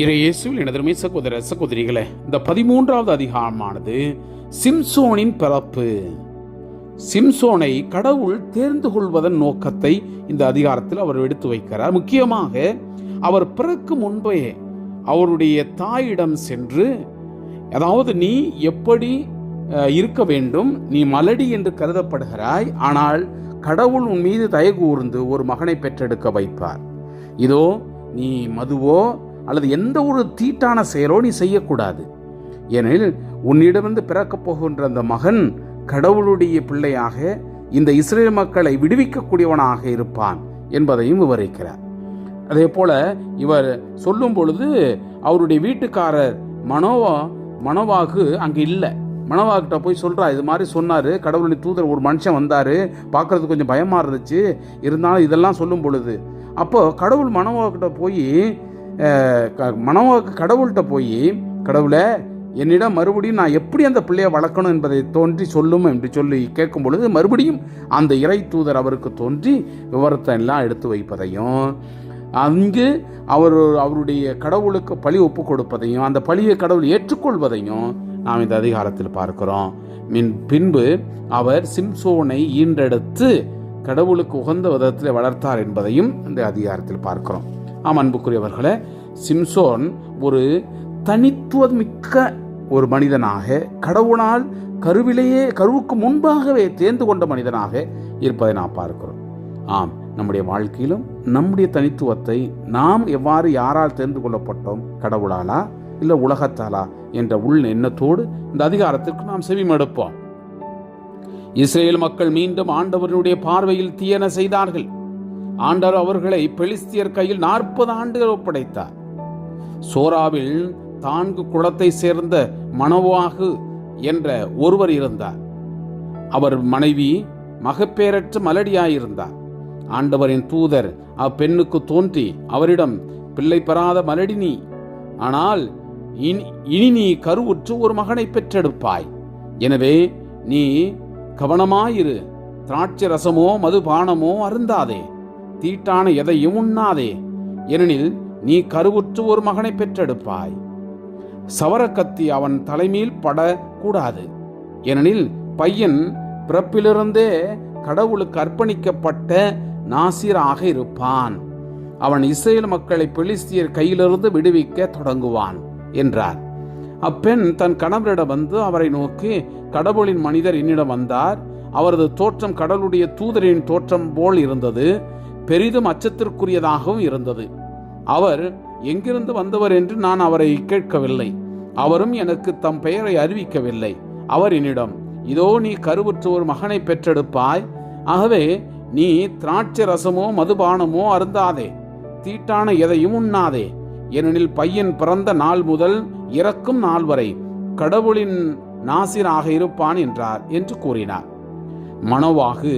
இறையேசுவில் எனதருமை சகோதர சகோதரிகளே இந்த பதிமூன்றாவது அதிகாரமானது சிம்சோனின் பிறப்பு. சிம்சோனை கடவுள் தேர்ந்து கொள்வதன் நோக்கத்தை இந்த அதிகாரத்தில் அவர் எடுத்து வைக்கிறார். முக்கியமாக அவர் பிறக்கும் முன்பே அவருடைய தாயிடம் சென்று அதாவது நீ எப்படி இருக்க வேண்டும்? நீ மலடி என்று கருதப்படுகிறாய். ஆனால் கடவுள் உன் மீது தயகூர்ந்து ஒரு மகனை பெற்றெடுக்க வைப்பார். இதோ நீ மதுவோ அல்லது எந்த ஒரு தீட்டான செயலோ நீ செய்யக்கூடாது. ஏனெனில் உன்னிடமிருந்து பிறக்கப் போகின்ற அந்த மகன் கடவுளுடைய பிள்ளையாக இந்த இஸ்ரேல் மக்களை விடுவிக்கக்கூடியவனாக இருப்பான் என்பதையும் விவரிக்கிறார். அதே போல இவர் சொல்லும் பொழுது அவருடைய வீட்டுக்காரர் மனோவா மனோவாகு அங்கே இல்லை. மனோவாகிட்ட போய் சொல்கிறா இது மாதிரி சொன்னார் கடவுளின் தூதர் ஒரு மனுஷன் வந்தார் பார்க்குறதுக்கு கொஞ்சம் பயமாக இருந்துச்சு இருந்தாலும் இதெல்லாம் சொல்லும் பொழுது. அப்போ கடவுள் மனவாக்கிட்ட போய் மனோ கடவுள்கிட்ட போய் கடவுளை என்னிடம் மறுபடியும் நான் எப்படி அந்த பிள்ளையை வளர்க்கணும் என்பதை தோன்றி சொல்லும் என்று சொல்லி கேட்கும் பொழுது மறுபடியும் அந்த இறை தூதர் அவருக்கு தோன்றி விவரத்தை எல்லாம் எடுத்து வைப்பதையும் அங்கு அவர் அவருடைய கடவுளுக்கு பழி ஒப்பு கொடுப்பதையும் அந்த பழியை கடவுள் ஏற்றுக்கொள்வதையும் நாம் இந்த அதிகாரத்தில் பார்க்கிறோம். மின் பின்பு அவர் சிம்சோனை ஈண்டெடுத்து கடவுளுக்கு உகந்த விதத்தில் வளர்த்தார் என்பதையும் இந்த அதிகாரத்தில் பார்க்கிறோம். ஆம் அன்புக்குரியவர்களே சிம்சோன் ஒரு தனித்துவமிக்க ஒரு மனிதனாக கடவுளால் கருவிலேயே கருவுக்கு முன்பாகவே தேர்ந்து கொண்ட மனிதனாக இருப்பதை நாம் பார்க்கிறோம். ஆம் நம்முடைய வாழ்க்கையிலும் நம்முடைய தனித்துவத்தை நாம் எவ்வாறு யாரால் தேர்ந்து கொள்ளப்பட்டோம்? கடவுளாலா இல்லை உலகத்தாலா என்ற உள் எண்ணத்தோடு இந்த அதிகாரத்திற்கு நாம் செவிமடுப்போம். இஸ்ரேல் மக்கள் மீண்டும் ஆண்டவருடைய பார்வையில் தீயன செய்தார்கள். ஆண்டவர் அவர்களை பெலிஸ்தியர் கையில் நாற்பது ஆண்டுகள் ஒப்படைத்தார். சோராவில் தான்கு குளத்தை சேர்ந்த மனவாகு என்ற ஒருவர் இருந்தார். அவர் மனைவி மகப்பேரற்ற மலடியாயிருந்தார். ஆண்டவரின் தூதர் அப்பெண்ணுக்கு தோன்றி அவரிடம் பிள்ளை பெறாத மலடி நீ ஆனால் இனி இனி நீ கருவுற்று ஒரு மகனை பெற்றெடுப்பாய். எனவே நீ கவனமாயிரு திராட்சை ரசமோ மதுபானமோ அருந்தாதே. தீட்டான எதையும் உண்ணாதே. ஏனெனில் நீ கருவுற்று ஒரு மகனை பெற்றெடுப்பாய். சவரக்கத்தி அவன் தலைமையில் படக்கூடாது. ஏனெனில் பையன் பிறப்பிலிருந்தே கடவுளுக்கு அர்ப்பணிக்கப்பட்ட நாசிராக இருப்பான். அவன் இஸ்ரேல் மக்களை பெலிஸ்தியர் கையிலிருந்து விடுவிக்க தொடங்குவான் என்றார். அப்பெண் தன் கணவரிடம் வந்து அவரை நோக்கி கடவுளின் மனிதர் என்னிடம் வந்தார். அவரது தோற்றம் கடவுளுடைய தூதரின் தோற்றம் போல் இருந்தது. பெரிதும் அச்சத்திற்குரியதாகவும் இருந்தது. அவர் எங்கிருந்து வந்தவர் என்று நான் அவரை கேட்கவில்லை. அவரும் எனக்கு தம் பெயரை அறிவிக்கவில்லை. அவர் என்னிடம் இதோ நீ கருவுற்று ஒரு மகனை பெற்றெடுப்பாய். ஆகவே நீ திராட்சை ரசமோ மதுபானமோ அருந்தாதே. தீட்டான எதையும் உண்ணாதே. ஏனெனில் பையன் பிறந்த நாள் முதல் இறக்கும் நாள் வரை கடவுளின் நாசிராக இருப்பான் என்றார் என்று கூறினார். மனவாகு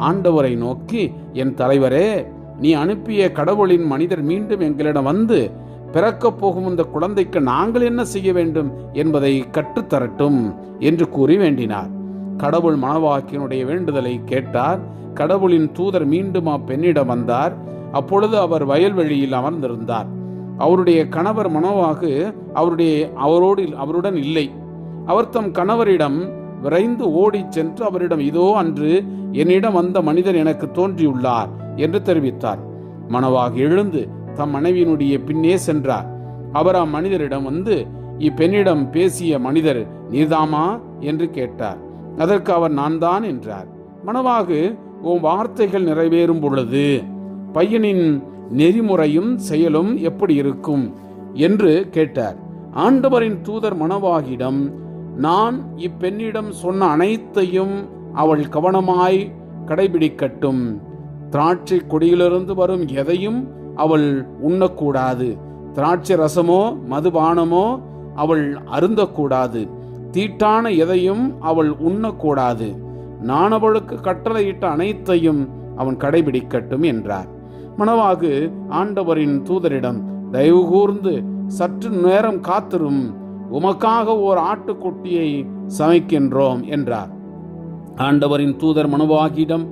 ஆண்டவரை நோக்கி என் தலைவரே நீ அனுப்பிய கடவுளின் மனிதர் மீண்டும் எங்களிடம் வந்து பிறக்கப் போகும் இந்த குழந்தைக்கு நாங்கள் என்ன செய்ய வேண்டும் என்பதை கற்றுத்தரட்டும் என்று கூறி வேண்டினார். கடவுள் மணவாக்கியனுடைய வேண்டுதலை கேட்டார். கடவுளின் தூதர் மீண்டும் அப்பெண்ணிடம் வந்தார். அப்பொழுது அவர் வயல்வெளியில் அமர்ந்திருந்தார். அவருடைய கணவர் மனோவாகு அவருடைய அவரோடு அவருடன் இல்லை. அவர் தம் கணவரிடம் விரைந்து ஓடிச் சென்று அவரிடம் இதோ அன்று என்னிடம் வந்த மனிதர் எனக்கு தோன்றியுள்ளார் என்று தெரிவித்தார். மணவாக எழுந்து தம் மனைவியினுடைய பின்னே சென்றார். அவர் அம்மனிதரிடம் வந்து இப்பெண்ணிடம் பேசிய மனிதர் நீர்தாமா என்று கேட்டார். அதற்கு அவர் நான் தான் என்றார். மணவாகு உன் வார்த்தைகள் நிறைவேறும் பொழுது பையனின் நெறிமுறையும் செயலும் எப்படி இருக்கும்? என்று கேட்டார். ஆண்டவரின் தூதர் மணவாகிடம் நான் இப்பெண்ணிடம் சொன்ன அனைத்தையும் அவள் கவனமாய் கடைபிடிக்கட்டும். திராட்சை கொடியிலிருந்து வரும் எதையும் அவள் உண்ணக்கூடாது. திராட்சை ரசமோ மதுபானமோ அவள் அருந்தக்கூடாது. தீட்டான எதையும் அவள் உண்ணக்கூடாது. நான் அவளுக்கு கட்டளையிட்ட அனைத்தையும் அவன் கடைபிடிக்கட்டும் என்றார். மனவாகு ஆண்டவரின் தூதரிடம் தயவு கூர்ந்து சற்று நேரம் காத்திரும். உமக்காக ஓர் ஆட்டுக்குட்டியை சமைக்கின்றோம் என்றார். ஆண்டவரின் தூதர் மனுவாகிடம்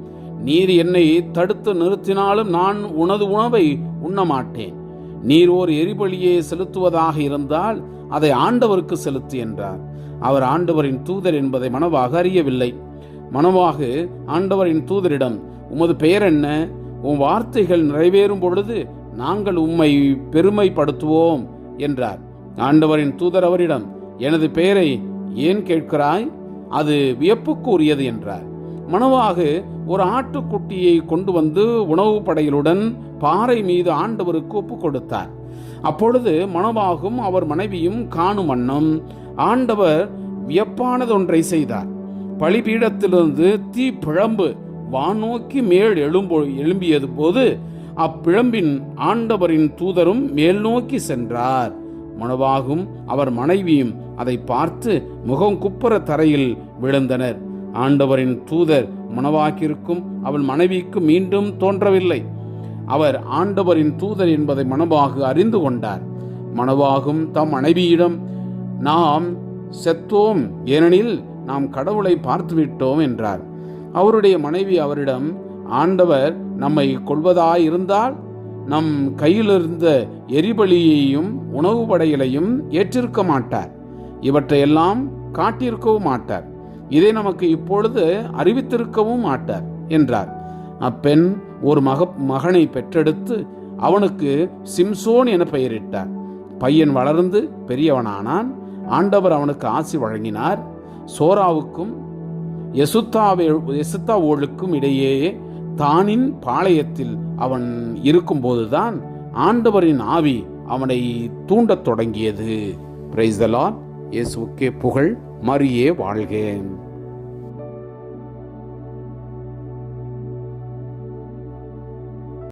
நீர் என்னை தடுத்து நிறுத்தினாலும் நான் உனது உணவை உண்ண மாட்டேன் நீர் ஓர் எரிபலியை செலுத்துவதாக இருந்தால் அதை ஆண்டவருக்கு செலுத்து என்றார். அவர் ஆண்டவரின் தூதர் என்பதை மனவாக அறியவில்லை. மனவாகு ஆண்டவரின் தூதரிடம் உமது பெயர் என்ன? உன் வார்த்தைகள் நிறைவேறும் பொழுது நாங்கள் உம்மை பெருமைப்படுத்துவோம் என்றார். ஆண்டவரின் தூதர் அவரிடம் எனது பெயரை ஏன் கேட்கிறாய்? அது வியப்புக்குரியது என்றார். மனவாகு ஒரு ஆட்டுக்குட்டியை கொண்டு வந்து உணவு படைகளுடன் பாறை மீது ஆண்டவருக்கு ஒப்பு கொடுத்தார். அப்பொழுது மனவாகும் அவர் மனைவியும் காணும் வண்ணம் ஆண்டவர் வியப்பானதொன்றை செய்தார். பலிபீடத்திலிருந்து தீ பிழம்பு வானோக்கி மேல் எழும்போ எழும்பியது போது அப்பிழம்பின் ஆண்டவரின் தூதரும் மேல் நோக்கி சென்றார். மனவாகும் அவர் மனைவியும் அதை பார்த்து முகம் குப்புற தரையில் விழுந்தனர். ஆண்டவரின் தூதர் மணவாக்கிற்கும் அவள் மனைவிக்கு மீண்டும் தோன்றவில்லை. அவர் ஆண்டவரின் தூதர் என்பதை மனவாக அறிந்து கொண்டார். மனவாகும் தம் மனைவியிடம் நாம் செத்தோம் ஏனெனில் நாம் கடவுளை பார்த்துவிட்டோம் என்றார். அவருடைய மனைவி அவரிடம் ஆண்டவர் நம்மை கொள்வதாயிருந்தால் நம் கையிலிருந்த எரிபலியையும் உணவு படைகளையும் ஏற்றிருக்க மாட்டார். இவற்றையெல்லாம் காட்டியிருக்கவும் மாட்டார். இதை நமக்கு இப்பொழுது அறிவித்திருக்கவும் மாட்டார் என்றார். அப்பெண் ஒரு மக மகனை பெற்றெடுத்து அவனுக்கு சிம்சோன் என பெயரிட்டார். பையன் வளர்ந்து பெரியவனானான். ஆண்டவர் அவனுக்கு ஆசி வழங்கினார். சோராவுக்கும் எசுத்தாவே எசுத்தாவோளுக்கும் இடையே தானின் பாளையத்தில் அவன் இருக்கும்போதுதான் ஆண்டவரின் ஆவி அவனை தூண்டத் தொடங்கியது. பிரைஸ் இயேசுக்கே புகழ். மரியே வாழ்கேன்.